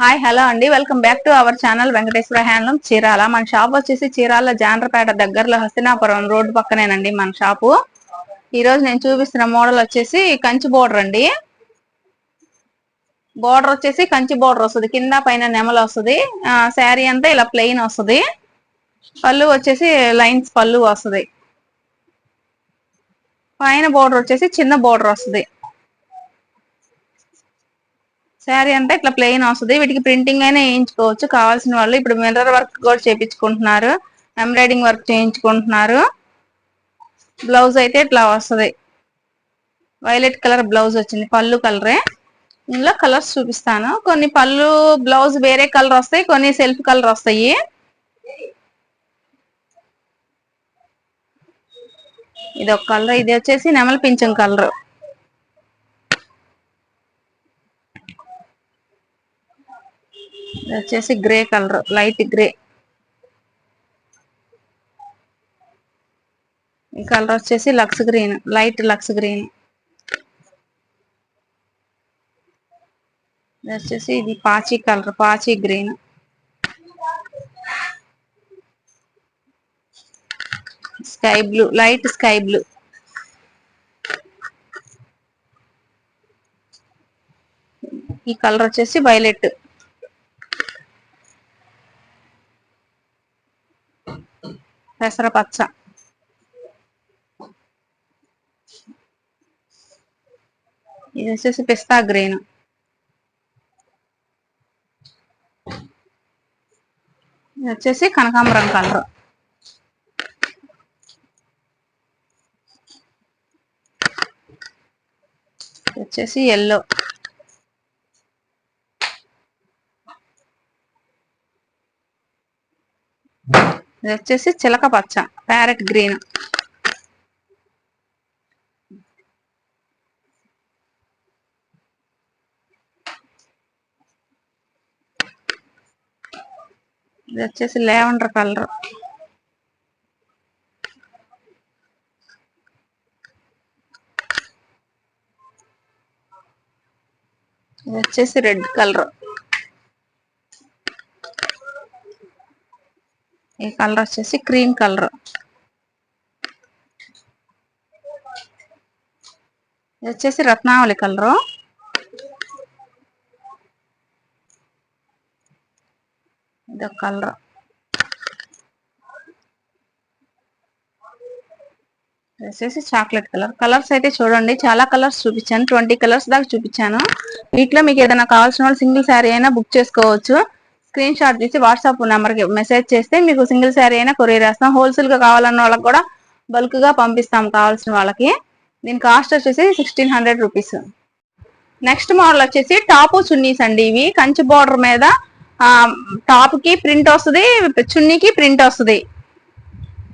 Hi hello అండి. Welcome back to our channel Venkateswara handloom Chirala. మన shop వచ్చేసి చీరాల జాండ్రపేట దగ్గరలో హస్తినాపురం రోడ్డు పక్కనేనండి మన షాపు. ఈ రోజు నేను చూపిస్తున్న మోడల్ వచ్చేసి కంచి బోర్డర్ అండి. బోర్డర్ వచ్చేసి కంచి బోర్డర్ వస్తుంది. కింద పైన నెమలు వస్తుంది. శారీ అంతా ఇలా ప్లెయిన్ వస్తుంది. పళ్ళు వచ్చేసి లైన్స్ పళ్ళు వస్తుంది. పైన బోర్డర్ వచ్చేసి చిన్న బోర్డర్ వస్తుంది. శారీ అంతా ఇట్లా ప్లెయిన్ వస్తుంది. వీటికి ప్రింటింగ్ అయినా వేయించుకోవచ్చు. కావాల్సిన వాళ్ళు ఇప్పుడు మిర్రర్ వర్క్ కూడా చేయించుకుంటున్నారు ఎంబ్రాయిడింగ్ వర్క్ చేయించుకుంటున్నారు. బ్లౌజ్ అయితే ఇట్లా వస్తుంది. వైలెట్ కలర్ బ్లౌజ్ వచ్చింది. పళ్ళు కలరే. ఇందులో కలర్స్ చూపిస్తాను. కొన్ని పళ్ళు బ్లౌజ్ వేరే కలర్ వస్తాయి. కొన్ని సెల్ఫ్ కలర్ వస్తాయి. ఇది ఒక కలర్. ఇది వచ్చేసి నెమల పింఛం కలర్. వచ్చేసి గ్రే కలర్ లైట్ గ్రే. ఈ కలర్ వచ్చేసి lux green light lux green. ఇది వచ్చేసి ఇది పాచి కలర్ పాచి green. Sky blue light sky blue. ఈ కలర్ వచ్చేసి వైలెట్. పెసరపచ్చ ఇది వచ్చేసి పిస్తా గ్రీన్. ఇది వచ్చేసి కనకాంబరం కలర్. వచ్చేసి ఎల్లో ఇది వచ్చేసి చిలక పచ్చ ప్యారెట్ గ్రీన్. ఇది వచ్చేసి లేవండర్ కలర్. ఇది వచ్చేసి రెడ్ కలర్. ఈ కలర్ వచ్చేసి క్రీమ్ కలర్. ఇది వచ్చేసి రత్నావళి కలరు. ఇది ఒక కలర్. వచ్చేసి చాక్లెట్ కలర్. కలర్స్ అయితే చూడండి. చాలా కలర్స్ చూపించాను. ట్వంటీ కలర్స్ దాకా చూపించాను. వీటిలో మీకు ఏదైనా కావాల్సిన వాళ్ళు సింగిల్ శారీ అయినా బుక్ చేసుకోవచ్చు. స్క్రీన్ షాట్ తీసి వాట్సాప్ నెంబర్కి మెసేజ్ చేస్తే మీకు సింగిల్ శారీ అయినా కొరియర్ వేస్తాం హోల్సేల్గా కావాలన్న వాళ్ళకి కూడా బల్క్గా పంపిస్తాం కావాల్సిన వాళ్ళకి. దీని కాస్ట్ వచ్చేసి sixteen hundred rupees next model వచ్చేసి టాపు చున్నీస్ అండి ఇవి. కంచి బార్డర్ మీద టాప్కి ప్రింట్ వస్తుంది చున్నీకి ప్రింట్ వస్తుంది.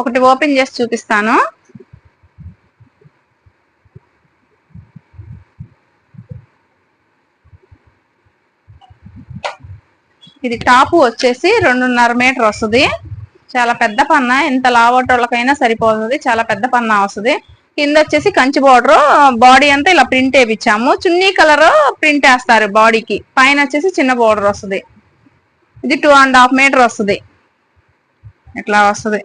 ఒకటి ఓపెన్ చేసి చూపిస్తాను. ఇది టాపు వచ్చేసి రెండున్నర మీటర్ వస్తుంది. చాలా పెద్ద పన్న ఎంత లావటోళ్ళకైనా సరిపోతుంది. చాలా పెద్ద పన్న వస్తుంది. కింద వచ్చేసి కంచి బార్డర్. బాడీ అంతా ఇలా ప్రింట్ వేయించాము చున్నీ కలర్ ప్రింట్ వేస్తారు బాడీకి. పైన వచ్చేసి చిన్న బార్డర్ వస్తుంది. ఇది టూ అండ్ హాఫ్ మీటర్ వస్తుంది. ఇట్లా వస్తుంది.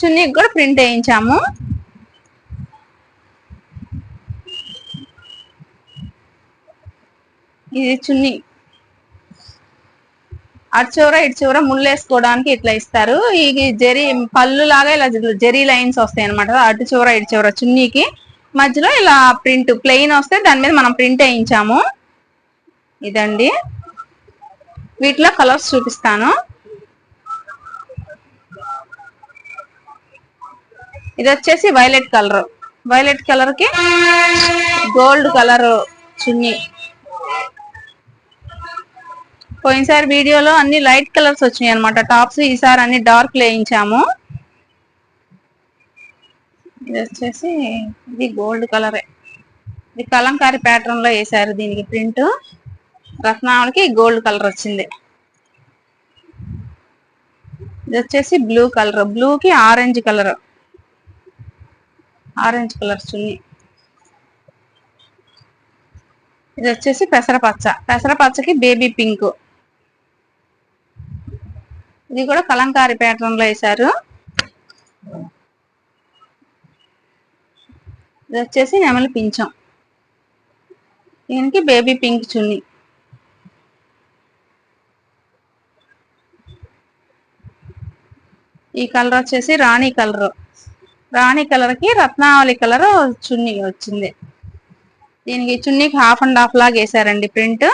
చున్నీకి కూడా ప్రింట్ వేయించాము. ఇది చున్నీ. అటు చివర ఇటు చివర ముళ్ళు వేసుకోవడానికి ఇట్లా ఇస్తారు. ఈ జరీ పళ్ళు లాగా ఇలా జరీ లైన్స్ వస్తాయి అనమాట అటు చివర ఇటు చివర చున్నీకి. మధ్యలో ఇలా ప్రింట్ ప్లెయిన్ వస్తే దాని మీద మనం ప్రింట్ వేయించాము. ఇదండి. వీటిలో కలర్స్ చూపిస్తాను. ఇది వచ్చేసి వైలెట్ కలర్. వైలెట్ కలర్కి గోల్డ్ కలర్ చున్నీ. పోయినసారి వీడియోలో అన్ని లైట్ కలర్స్ వచ్చినాయి అనమాట టాప్స్ ఈసారి అన్ని డార్క్ వేయించాము. ఇది వచ్చేసి ఇది గోల్డ్ కలరే. ఇది కలంకారీ ప్యాటర్న్లో వేసారు దీనికి ప్రింట్. రత్నావళికి గోల్డ్ కలర్ వచ్చింది. ఇది వచ్చేసి బ్లూ కలర్. బ్లూ కి ఆరెంజ్ కలర్. ఆరెంజ్ కలర్ చున్నీ ఇది వచ్చేసి పెసరపచ్చ. పెసరపచ్చకి బేబీ పింక్. ఇది కూడా కలంకారీ ప్యాటర్న్లో వేశారు. ఇది వచ్చేసి నెమలి పింఛం. దీనికి బేబీ పింక్ చున్నీ. ఈ కలర్ వచ్చేసి రాణి కలర్. రాణి కలర్కి రత్నావళి కలర్ చున్నీ వచ్చింది. దీనికి చున్నీకి హాఫ్ అండ్ హాఫ్ లాగా వేసారండి ప్రింట్.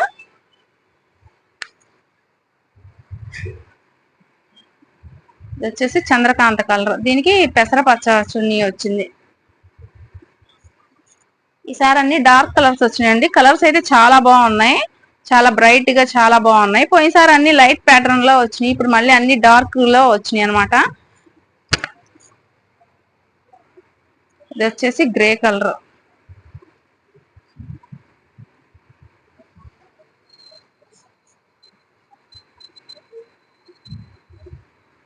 ఇది వచ్చేసి చంద్రకాంత కలర్. దీనికి పెసర పచ్చ చున్నీ వచ్చింది. ఈసారి అన్ని డార్క్ కలర్స్ వచ్చినాయండి. కలర్స్ అయితే చాలా బాగున్నాయి. చాలా బ్రైట్గా చాలా బాగున్నాయి. పోయినసారి అన్ని లైట్ ప్యాటర్న్లో వచ్చినాయి. ఇప్పుడు మళ్ళీ అన్ని డార్క్లో వచ్చినాయి అనమాట ఇది వచ్చేసి గ్రే కలర్.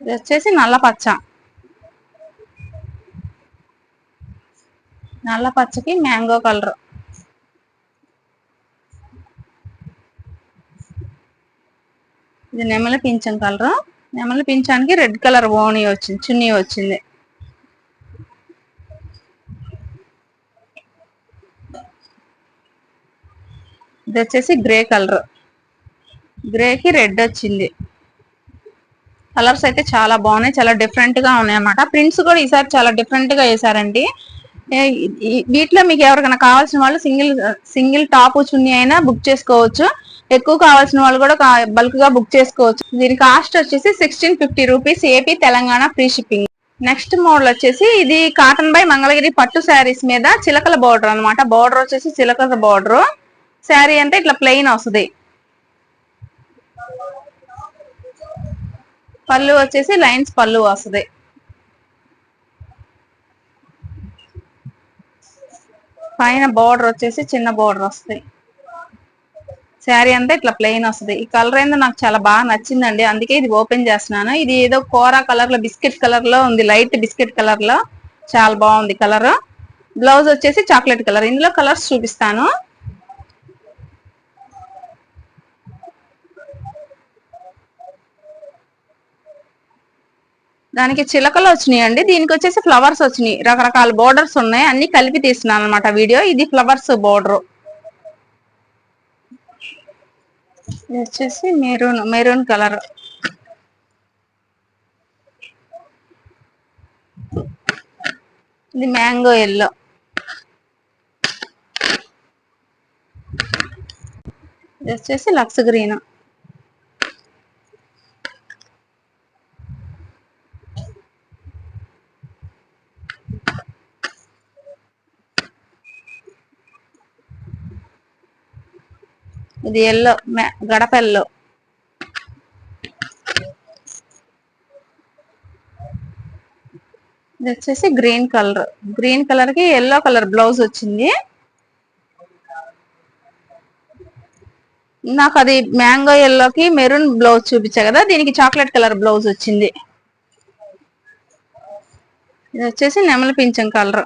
ఇది వచ్చేసి నల్ల పచ్చ. నల్ల పచ్చకి మ్యాంగో కలర్. ఇది నెమల పింఛం కలర్. నెమల పింఛానికి రెడ్ కలర్ ఓణి వచ్చింది చున్నీ వచ్చింది. ఇది వచ్చేసి గ్రే కలర్. గ్రేకి రెడ్ వచ్చింది. కలర్స్ అయితే చాలా బాగున్నాయి చాలా డిఫరెంట్గా ఉన్నాయి అన్నమాట. ప్రింట్స్ కూడా ఈసారి చాలా డిఫరెంట్గా వేసారండి వీటిలో మీకు ఎవరికైనా కావాల్సిన వాళ్ళు సింగిల్ సింగిల్ టాప్ చున్నీ అయినా బుక్ చేసుకోవచ్చు. ఎక్కువ కావాల్సిన వాళ్ళు కూడా బల్క్గా బుక్ చేసుకోవచ్చు. దీని కాస్ట్ వచ్చేసి sixteen fifty rupees AP Telangana free shipping next model వచ్చేసి ఇది కాటన్ బై మంగళగిరి పట్టు శారీస్ మీద చిలకల బార్డర్ అనమాట బార్డర్ వచ్చేసి చిలకల బార్డర్ శారీ అంటే ఇట్లా ప్లెయిన్ వస్తుంది. పళ్ళు వచ్చేసి లైన్స్ పళ్ళు వస్తుంది. పైన బార్డర్ వచ్చేసి చిన్న బార్డర్ వస్తుంది. శారీ అంతా ఇట్లా ప్లెయిన్ వస్తుంది. ఈ కలర్ ఏందో నాకు చాలా బాగా నచ్చిందండి. అందుకే ఇది ఓపెన్ చేస్తున్నాను. ఇది ఏదో కోరా కలర్లో బిస్కెట్ కలర్లో ఉంది. లైట్ బిస్కెట్ కలర్లో చాలా బాగుంది కలర్. బ్లౌజ్ వచ్చేసి చాక్లెట్ కలర్. ఇందులో కలర్స్ చూపిస్తాను. దానికి చిలకలు వచ్చినాయి అండి దీనికి వచ్చేసి ఫ్లవర్స్ వచ్చినాయి. రకరకాల బోర్డర్స్ ఉన్నాయి. అన్ని కలిపి తీసినాను అనమాట వీడియో. ఇది ఫ్లవర్స్ బోర్డర్. వచ్చేసి మెరూన్ మెరూన్ కలర్. ఇది మ్యాంగో ఎల్లో. ఇది వచ్చేసి లక్స్ గ్రీన్. ఇది ఎల్లో గడప ఎల్లో ఇది వచ్చేసి గ్రీన్ కలర్ గ్రీన్ కలర్కి ఎల్లో కలర్ బ్లౌజ్ వచ్చింది. నాకు అది మ్యాంగో ఎల్లోకి మెరూన్ బ్లౌజ్ చూపించా కదా దీనికి చాక్లెట్ కలర్ బ్లౌజ్ వచ్చింది. ఇది వచ్చేసి నెమలి పింఛం కలర్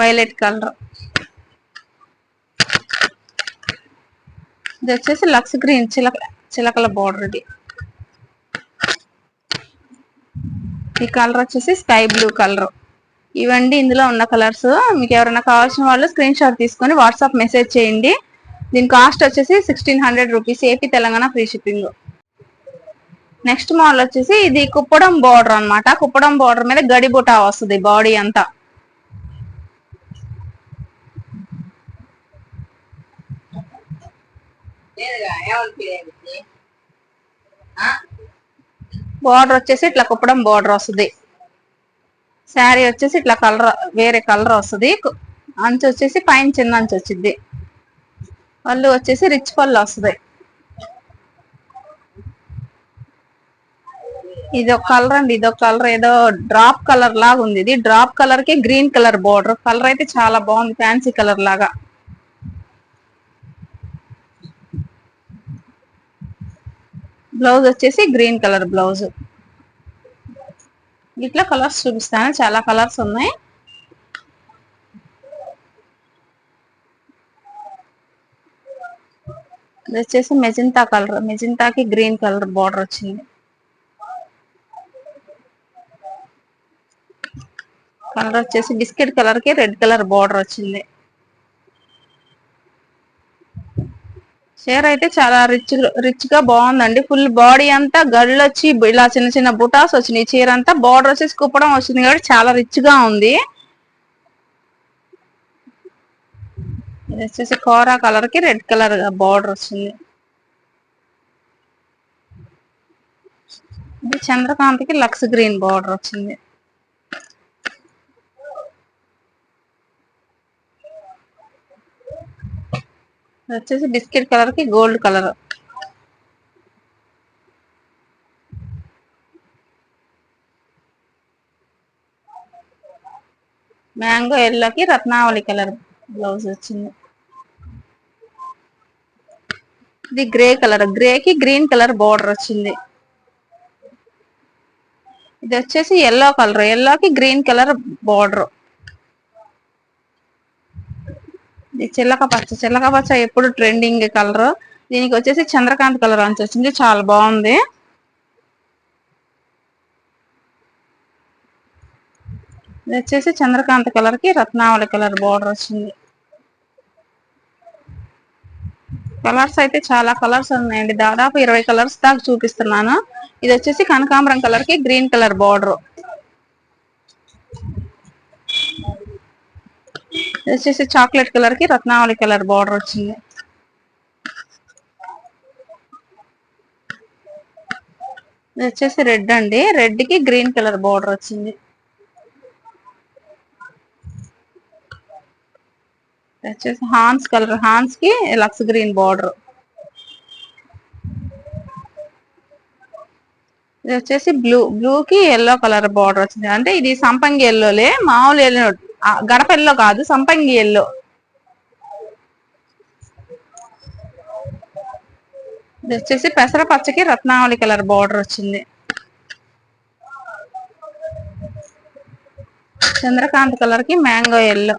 వైలెట్ కలర్. ఇది వచ్చేసి లక్స్ గ్రీన్ చిలక చిలకల బోర్డర్ ఇది. ఈ కలర్ వచ్చేసి స్కై బ్లూ కలర్. ఇవండి ఇందులో ఉన్న కలర్స్. మీకు ఎవరైనా కావాల్సిన వాళ్ళు స్క్రీన్ షాట్ తీసుకొని వాట్సాప్ మెసేజ్ చేయండి. దీని కాస్ట్ వచ్చేసి sixteen hundred rupees AP Telangana free shipping next model వచ్చేసి ఇది కుప్పడం బార్డర్ అనమాట కుప్పడం బార్డర్ మీద గడిబుటా వస్తుంది బాడీ అంతా. బార్డర్ వచ్చేసి ఇట్లా కుప్పడం బార్డర్ వస్తుంది. శారీ వచ్చేసి ఇట్లా కలర్ వేరే కలర్ వస్తుంది. అంచు వచ్చేసి పైన చిన్న అంచు వచ్చింది పళ్ళు వచ్చేసి రిచ్ పళ్ళు వస్తుంది. ఇది ఒక కలర్ అండి. ఇది ఒక కలర్ ఏదో డ్రాప్ కలర్ లాగా ఉంది ఇది డ్రాప్ కలర్కి గ్రీన్ కలర్ బార్డర్ కలర్ అయితే చాలా బాగుంది. ఫ్యాన్సీ కలర్ లాగా. బ్లౌజ్ వచ్చేసి గ్రీన్ కలర్ బ్లౌజ్. ఇట్లా కలర్స్ చూపిస్తాను. చాలా కలర్స్ ఉన్నాయి. ఇది వచ్చేసి మెజింతా కలర్. మెజింతాకి గ్రీన్ కలర్ బార్డర్ వచ్చింది. కలర్ వచ్చేసి బిస్కెట్ కలర్కి రెడ్ కలర్ బార్డర్ వచ్చింది. చీర అయితే చాలా రిచ్ రిచ్గా బాగుందండి. ఫుల్ బాడీ అంతా గళ్ళు వచ్చి ఇలా చిన్న చిన్న బుటాస్ వచ్చినాయి. చీర అంతా బార్డర్ వచ్చేసి కుప్పడం వచ్చింది కాబట్టి చాలా రిచ్గా ఉంది. ఇది వచ్చేసి కోరా కలర్కి రెడ్ కలర్ బార్డర్ వచ్చింది. ఇది చంద్రకాంతికి లక్స్ గ్రీన్ బార్డర్ వచ్చింది. వచ్చేసి బిస్కెట్ కలర్కి గోల్డ్ కలర్. మ్యాంగో ఎల్లోకి రత్నావళి కలర్ బ్లౌజ్ వచ్చింది. ఇది గ్రే కలర్ గ్రే కి గ్రీన్ కలర్ బార్డర్ వచ్చింది. ఇది వచ్చేసి ఎల్లో కలర్ ఎల్లోకి గ్రీన్ కలర్ బార్డర్ ఇది చిల్లక పచ్చ చిల్లక పచ్చ ఎప్పుడు ట్రెండింగ్ కలర్ దీనికి వచ్చేసి చంద్రకాంత్ కలర్ అని వచ్చింది. చాలా బాగుంది. ఇది వచ్చేసి చంద్రకాంత్ కలర్కి రత్నావళి కలర్ బార్డర్ వచ్చింది. కలర్స్ అయితే చాలా కలర్స్ ఉన్నాయండి. దాదాపు ఇరవై కలర్స్ దాకా చూపిస్తున్నాను. ఇది వచ్చేసి కనకాంబరం కలర్కి గ్రీన్ కలర్ బార్డర్ ఇది వచ్చేసి చాక్లెట్ కలర్కి రత్నావళి కలర్ బార్డర్ వచ్చింది. ఇది వచ్చేసి రెడ్ అండి. రెడ్కి గ్రీన్ కలర్ బార్డర్ వచ్చింది. వచ్చేసి హాన్స్ కలర్ హాన్స్కి లక్స్ గ్రీన్ బార్డర్. ఇది వచ్చేసి బ్లూ బ్లూ కి ఎల్లో కలర్ బార్డర్ వచ్చింది. అంటే ఇది సంపంగి ఎల్లోలే మామూలు ఎల్లో గడప ఎల్లో కాదు సంపంగి ఎల్లో ఇది వచ్చేసి పెసర పచ్చకి రత్నావళి కలర్ బార్డర్ వచ్చింది. చంద్రకాంత్ కలర్కి మ్యాంగో ఎల్లో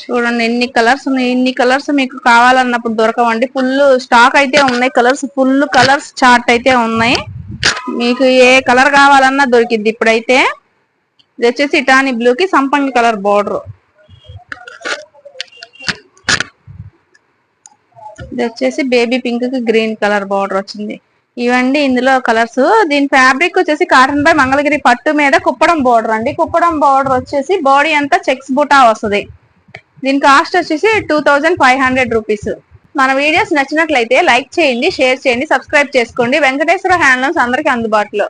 చూడండి ఎన్ని కలర్స్ ఉన్నాయి ఇన్ని కలర్స్ మీకు కావాలన్నప్పుడు దొరకవండి. ఫుల్ స్టాక్ అయితే ఉన్నాయి కలర్స్ ఫుల్ కలర్స్ చార్ట్ అయితే ఉన్నాయి. మీకు ఏ కలర్ కావాలన్నా దొరికిద్ది. ఇప్పుడైతే ఇది వచ్చేసి ఇటాని బ్లూకి సంపంగి కలర్ బార్డర్ ఇది వచ్చేసి బేబీ పింక్కి గ్రీన్ కలర్ బార్డర్ వచ్చింది. ఇవండి ఇందులో కలర్స్ దీని ఫ్యాబ్రిక్ వచ్చేసి కాటన్ బై మంగళగిరి పట్టు మీద కుప్పడం బార్డర్ అండి. కుప్పడం బార్డర్ వచ్చేసి బాడీ అంతా చెక్స్ బుటా వస్తుంది. దీని కాస్ట్ వచ్చేసి two thousand five hundred rupees మన వీడియోస్ నచ్చినట్లయితే లైక్ చేయండి షేర్ చేయండి సబ్స్క్రైబ్ చేసుకోండి. వెంకటేశ్వర హ్యాండ్లూమ్స్ అందరికీ అందుబాటులో.